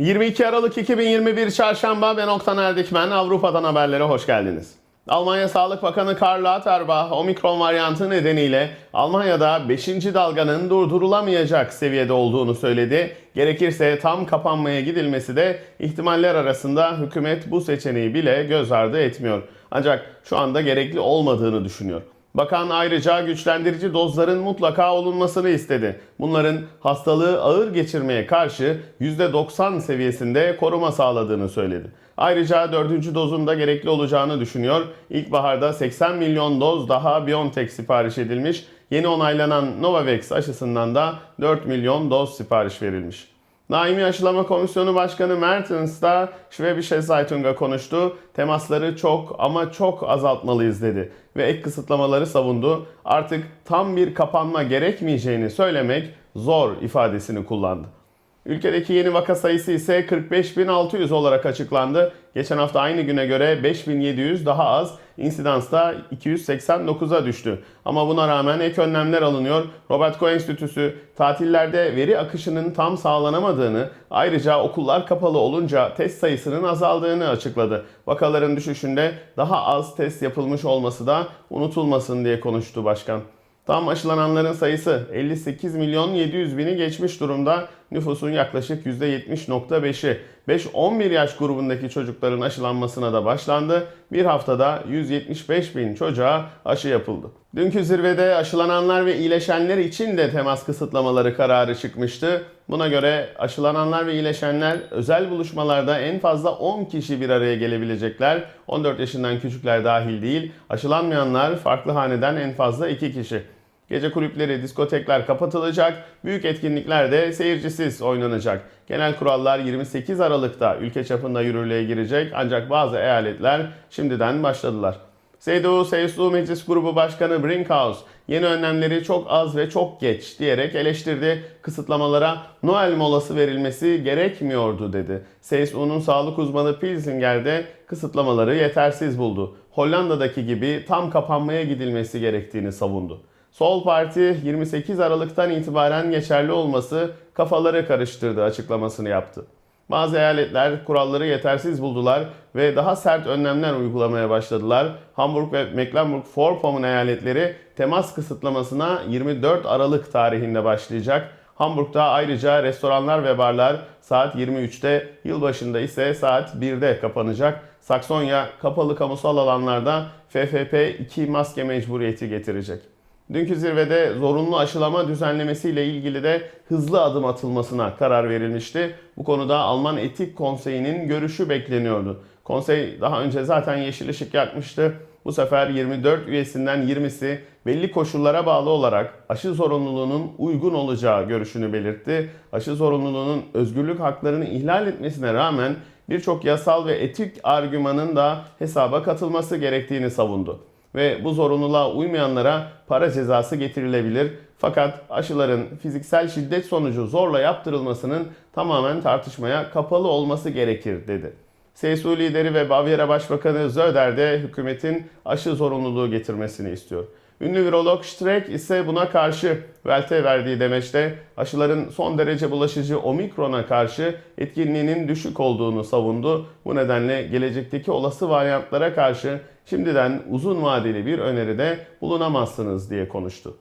22 Aralık 2021 Çarşamba ben Oktan Erdikmen. Avrupa'dan haberlere hoş geldiniz. Almanya Sağlık Bakanı Karl Lauterbach, omikron varyantı nedeniyle Almanya'da 5. dalganın durdurulamayacak seviyede olduğunu söyledi. Gerekirse tam kapanmaya gidilmesi de ihtimaller arasında hükümet bu seçeneği bile göz ardı etmiyor. Ancak şu anda gerekli olmadığını düşünüyor. Bakan ayrıca güçlendirici dozların mutlaka olunmasını istedi. Bunların hastalığı ağır geçirmeye karşı %90 seviyesinde koruma sağladığını söyledi. Ayrıca dördüncü dozun da gerekli olacağını düşünüyor. İlkbaharda 80 milyon doz daha BioNTech sipariş edilmiş. Yeni onaylanan Novavax aşısından da 4 milyon doz sipariş verilmiş. Naimi Aşılama Komisyonu Başkanı Mertens da Schwäbische Zeitung'a konuştu. Temasları çok ama çok azaltmalıyız dedi ve ek kısıtlamaları savundu. Artık tam bir kapanma gerekmeyeceğini söylemek zor ifadesini kullandı. Ülkedeki yeni vaka sayısı ise 45.600 olarak açıklandı. Geçen hafta aynı güne göre 5.700 daha az, insidans da 289'a düştü. Ama buna rağmen ek önlemler alınıyor. Robert Koch Enstitüsü tatillerde veri akışının tam sağlanamadığını, ayrıca okullar kapalı olunca test sayısının azaldığını açıkladı. Vakaların düşüşünde daha az test yapılmış olması da unutulmasın diye konuştu başkan. Tam aşılananların sayısı 58 milyon 700 bini geçmiş durumda. Nüfusun yaklaşık %70.5'i 5-11 yaş grubundaki çocukların aşılanmasına da başlandı. Bir haftada 175 bin çocuğa aşı yapıldı. Dünkü zirvede aşılananlar ve iyileşenler için de temas kısıtlamaları kararı çıkmıştı. Buna göre aşılananlar ve iyileşenler özel buluşmalarda en fazla 10 kişi bir araya gelebilecekler. 14 yaşından küçükler dahil değil. Aşılanmayanlar farklı haneden en fazla 2 kişi. Gece kulüpleri, diskotekler kapatılacak, büyük etkinlikler de seyircisiz oynanacak. Genel kurallar 28 Aralık'ta ülke çapında yürürlüğe girecek ancak bazı eyaletler şimdiden başladılar. CDU CSU Meclis Grubu Başkanı Brinkhaus yeni önlemleri çok az ve çok geç diyerek eleştirdi. Kısıtlamalara Noel molası verilmesi gerekmiyordu dedi. CSU'nun sağlık uzmanı Pilsinger de kısıtlamaları yetersiz buldu. Hollanda'daki gibi tam kapanmaya gidilmesi gerektiğini savundu. Sol Parti 28 Aralık'tan itibaren geçerli olması kafaları karıştırdı açıklamasını yaptı. Bazı eyaletler kuralları yetersiz buldular ve daha sert önlemler uygulamaya başladılar. Hamburg ve Mecklenburg-Vorpommern eyaletleri temas kısıtlamasına 24 Aralık tarihinde başlayacak. Hamburg'da ayrıca restoranlar ve barlar saat 23'te, yılbaşında ise saat 1'de kapanacak. Saksonya kapalı kamusal alanlarda FFP2 maske mecburiyeti getirecek. Dünkü zirvede zorunlu aşılama düzenlemesiyle ilgili de hızlı adım atılmasına karar verilmişti. Bu konuda Alman Etik Konseyi'nin görüşü bekleniyordu. Konsey daha önce zaten yeşil ışık yakmıştı. Bu sefer 24 üyesinden 20'si belli koşullara bağlı olarak aşı zorunluluğunun uygun olacağı görüşünü belirtti. Aşı zorunluluğunun özgürlük haklarını ihlal etmesine rağmen birçok yasal ve etik argümanın da hesaba katılması gerektiğini savundu ve bu zorunluluğa uymayanlara para cezası getirilebilir. Fakat aşıların fiziksel şiddet sonucu zorla yaptırılmasının tamamen tartışmaya kapalı olması gerekir dedi. CSU lideri ve Bavyera Başbakanı Söder de hükümetin aşı zorunluluğu getirmesini istiyor. Ünlü virolog Streck ise buna karşı Welt'e verdiği demeçte aşıların son derece bulaşıcı omikrona karşı etkinliğinin düşük olduğunu savundu. Bu nedenle gelecekteki olası varyantlara karşı şimdiden uzun vadeli bir öneride bulunamazsınız diye konuştu.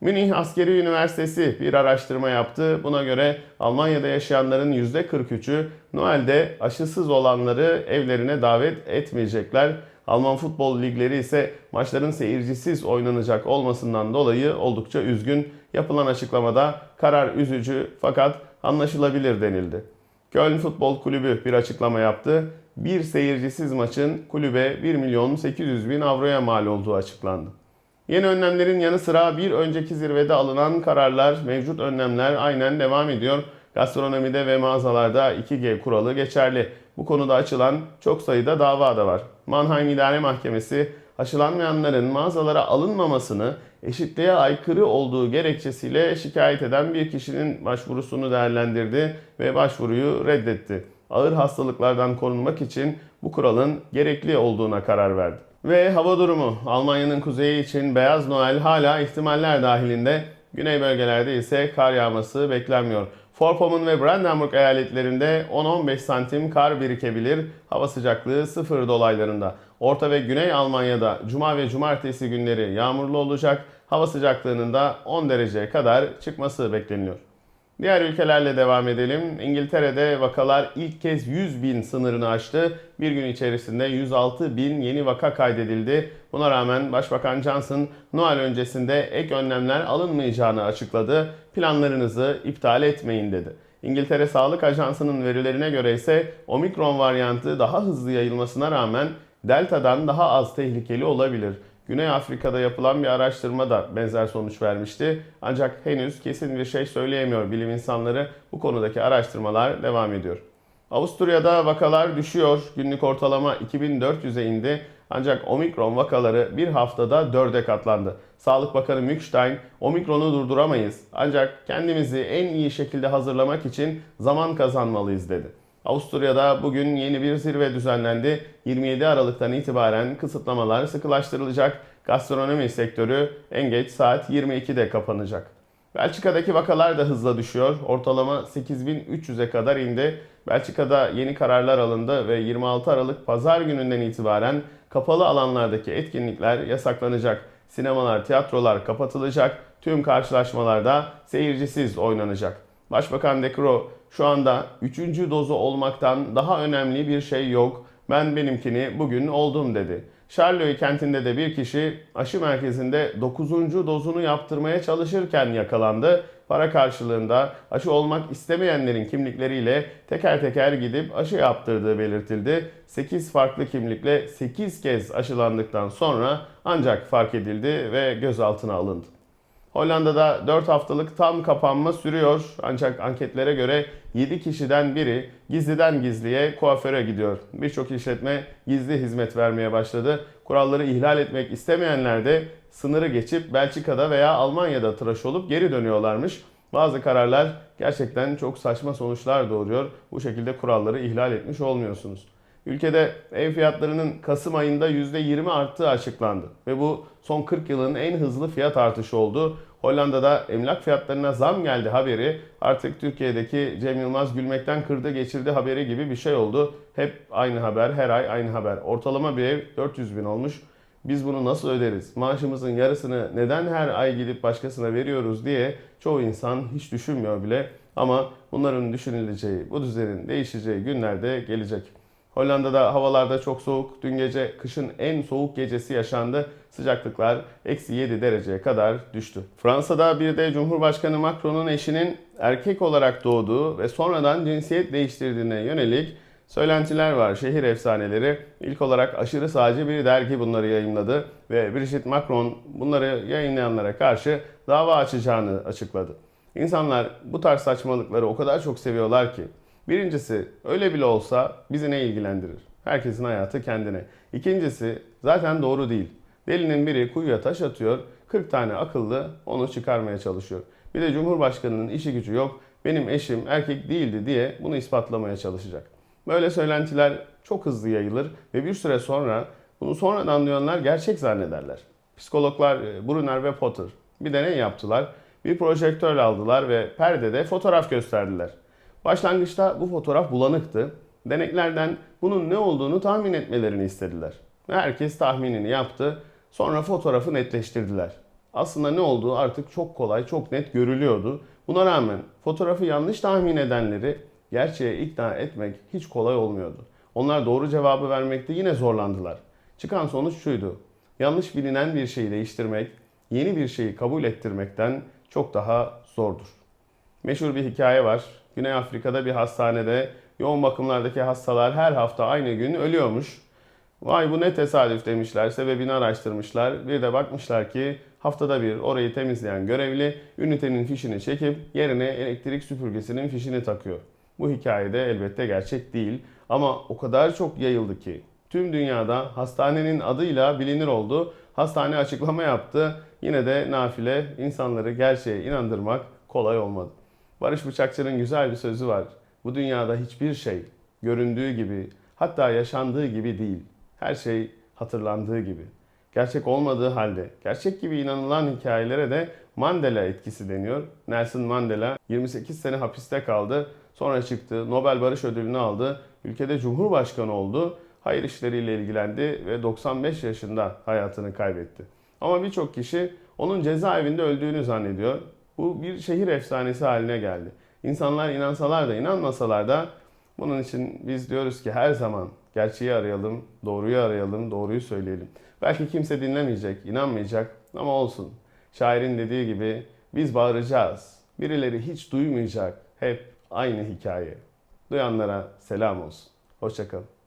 Münih Askeri Üniversitesi bir araştırma yaptı. Buna göre Almanya'da yaşayanların %43'ü Noel'de aşısız olanları evlerine davet etmeyecekler. Alman futbol ligleri ise maçların seyircisiz oynanacak olmasından dolayı oldukça üzgün. Yapılan açıklamada karar üzücü fakat anlaşılabilir denildi. Köln Futbol Kulübü bir açıklama yaptı. Bir seyircisiz maçın kulübe 1 milyon 800 bin avroya mal olduğu açıklandı. Yeni önlemlerin yanı sıra bir önceki zirvede alınan kararlar, mevcut önlemler aynen devam ediyor. Gastronomide ve mağazalarda 2G kuralı geçerli. Bu konuda açılan çok sayıda dava da var. Mannheim İdare Mahkemesi aşılanmayanların mağazalara alınmamasını eşitliğe aykırı olduğu gerekçesiyle şikayet eden bir kişinin başvurusunu değerlendirdi ve başvuruyu reddetti. Ağır hastalıklardan korunmak için bu kuralın gerekli olduğuna karar verdi. Ve hava durumu. Almanya'nın kuzeyi için Beyaz Noel hala ihtimaller dahilinde. Güney bölgelerde ise kar yağması beklenmiyor. Vorpommern ve Brandenburg eyaletlerinde 10-15 santim kar birikebilir. Hava sıcaklığı 0 dolaylarında. Orta ve Güney Almanya'da cuma ve cumartesi günleri yağmurlu olacak. Hava sıcaklığının da 10 dereceye kadar çıkması bekleniyor. Diğer ülkelerle devam edelim. İngiltere'de vakalar ilk kez 100 bin sınırını aştı. Bir gün içerisinde 106 bin yeni vaka kaydedildi. Buna rağmen Başbakan Johnson Noel öncesinde ek önlemler alınmayacağını açıkladı. Planlarınızı iptal etmeyin dedi. İngiltere Sağlık Ajansı'nın verilerine göre ise omikron varyantı daha hızlı yayılmasına rağmen Delta'dan daha az tehlikeli olabilir. Güney Afrika'da yapılan bir araştırma da benzer sonuç vermişti. Ancak henüz kesin bir şey söyleyemiyor bilim insanları. Bu konudaki araştırmalar devam ediyor. Avusturya'da vakalar düşüyor. Günlük ortalama 2400'e indi. Ancak omikron vakaları bir haftada 4'e katlandı. Sağlık Bakanı Mükstein, omikronu durduramayız ancak kendimizi en iyi şekilde hazırlamak için zaman kazanmalıyız dedi. Avusturya'da bugün yeni bir zirve düzenlendi. 27 Aralık'tan itibaren kısıtlamalar sıkılaştırılacak. Gastronomi sektörü en geç saat 22'de kapanacak. Belçika'daki vakalar da hızla düşüyor. Ortalama 8300'e kadar indi. Belçika'da yeni kararlar alındı ve 26 Aralık pazar gününden itibaren kapalı alanlardaki etkinlikler yasaklanacak. Sinemalar, tiyatrolar kapatılacak. Tüm karşılaşmalarda seyircisiz oynanacak. Başbakan De Croo şu anda 3. dozu olmaktan daha önemli bir şey yok. Ben benimkini bugün oldum dedi. Charleroi kentinde de bir kişi aşı merkezinde 9. dozunu yaptırmaya çalışırken yakalandı. Para karşılığında aşı olmak istemeyenlerin kimlikleriyle teker teker gidip aşı yaptırdığı belirtildi. 8 farklı kimlikle 8 kez aşılandıktan sonra ancak fark edildi ve gözaltına alındı. Hollanda'da 4 haftalık tam kapanma sürüyor ancak anketlere göre 7 kişiden biri gizliden gizliye kuaföre gidiyor. Birçok işletme gizli hizmet vermeye başladı. Kuralları ihlal etmek istemeyenler de sınırı geçip Belçika'da veya Almanya'da tıraş olup geri dönüyorlarmış. Bazı kararlar gerçekten çok saçma sonuçlar doğuruyor. Bu şekilde kuralları ihlal etmiş olmuyorsunuz. Ülkede ev fiyatlarının Kasım ayında %20 arttığı açıklandı ve bu son 40 yılın en hızlı fiyat artışı oldu. Hollanda'da emlak fiyatlarına zam geldi haberi artık Türkiye'deki Cem Yılmaz gülmekten kırdı geçirdi haberi gibi bir şey oldu. Hep aynı haber, her ay aynı haber. Ortalama bir ev 400 bin olmuş. Biz bunu nasıl öderiz? Maaşımızın yarısını neden her ay gidip başkasına veriyoruz diye çoğu insan hiç düşünmüyor bile. Ama bunların düşünüleceği, bu düzenin değişeceği günlerde gelecek. Hollanda'da havalarda çok soğuk. Dün gece kışın en soğuk gecesi yaşandı. Sıcaklıklar eksi 7 dereceye kadar düştü. Fransa'da bir de Cumhurbaşkanı Macron'un eşinin erkek olarak doğduğu ve sonradan cinsiyet değiştirdiğine yönelik söylentiler var. Şehir efsaneleri ilk olarak aşırı sağcı bir dergi bunları yayınladı ve Brigitte Macron bunları yayınlayanlara karşı dava açacağını açıkladı. İnsanlar bu tarz saçmalıkları o kadar çok seviyorlar ki Birincisi öyle bile olsa bizi ne ilgilendirir? Herkesin hayatı kendine. İkincisi zaten doğru değil. Delinin biri kuyuya taş atıyor, 40 tane akıllı onu çıkarmaya çalışıyor. Bir de Cumhurbaşkanının işi gücü yok, benim eşim erkek değildi diye bunu ispatlamaya çalışacak. Böyle söylentiler çok hızlı yayılır ve bir süre sonra bunu sonradan duyanlar gerçek zannederler. Psikologlar e, Brunner ve Potter bir deney yaptılar. Bir projektör aldılar ve perdede fotoğraf gösterdiler. Başlangıçta bu fotoğraf bulanıktı. Deneklerden bunun ne olduğunu tahmin etmelerini istediler. Herkes tahminini yaptı. Sonra fotoğrafı netleştirdiler. Aslında ne olduğu artık çok kolay, çok net görülüyordu. Buna rağmen fotoğrafı yanlış tahmin edenleri gerçeğe ikna etmek hiç kolay olmuyordu. Onlar doğru cevabı vermekte yine zorlandılar. Çıkan sonuç şuydu. Yanlış bilinen bir şeyi değiştirmek, yeni bir şeyi kabul ettirmekten çok daha zordur. Meşhur bir hikaye var. Güney Afrika'da bir hastanede yoğun bakımlardaki hastalar her hafta aynı gün ölüyormuş. Vay bu ne tesadüf demişler, sebebini araştırmışlar. Bir de bakmışlar ki haftada bir orayı temizleyen görevli ünitenin fişini çekip yerine elektrik süpürgesinin fişini takıyor. Bu hikayede elbette gerçek değil ama o kadar çok yayıldı ki tüm dünyada hastanenin adıyla bilinir oldu. Hastane açıklama yaptı. Yine de nafile insanları gerçeğe inandırmak kolay olmadı. Barış Bıçakçı'nın güzel bir sözü var. Bu dünyada hiçbir şey göründüğü gibi, hatta yaşandığı gibi değil. Her şey hatırlandığı gibi. Gerçek olmadığı halde, gerçek gibi inanılan hikayelere de Mandela etkisi deniyor. Nelson Mandela 28 sene hapiste kaldı. Sonra çıktı. Nobel Barış Ödülünü aldı. Ülkede Cumhurbaşkanı oldu. Hayır işleriyle ilgilendi ve 95 yaşında hayatını kaybetti. Ama birçok kişi onun cezaevinde öldüğünü zannediyor. Bu bir şehir efsanesi haline geldi. İnsanlar inansalar da inanmasalar da bunun için biz diyoruz ki her zaman gerçeği arayalım, doğruyu arayalım, doğruyu söyleyelim. Belki kimse dinlemeyecek, inanmayacak ama olsun. Şairin dediği gibi biz bağıracağız. Birileri hiç duymayacak. Hep aynı hikaye. Duyanlara selam olsun. Hoşçakalın.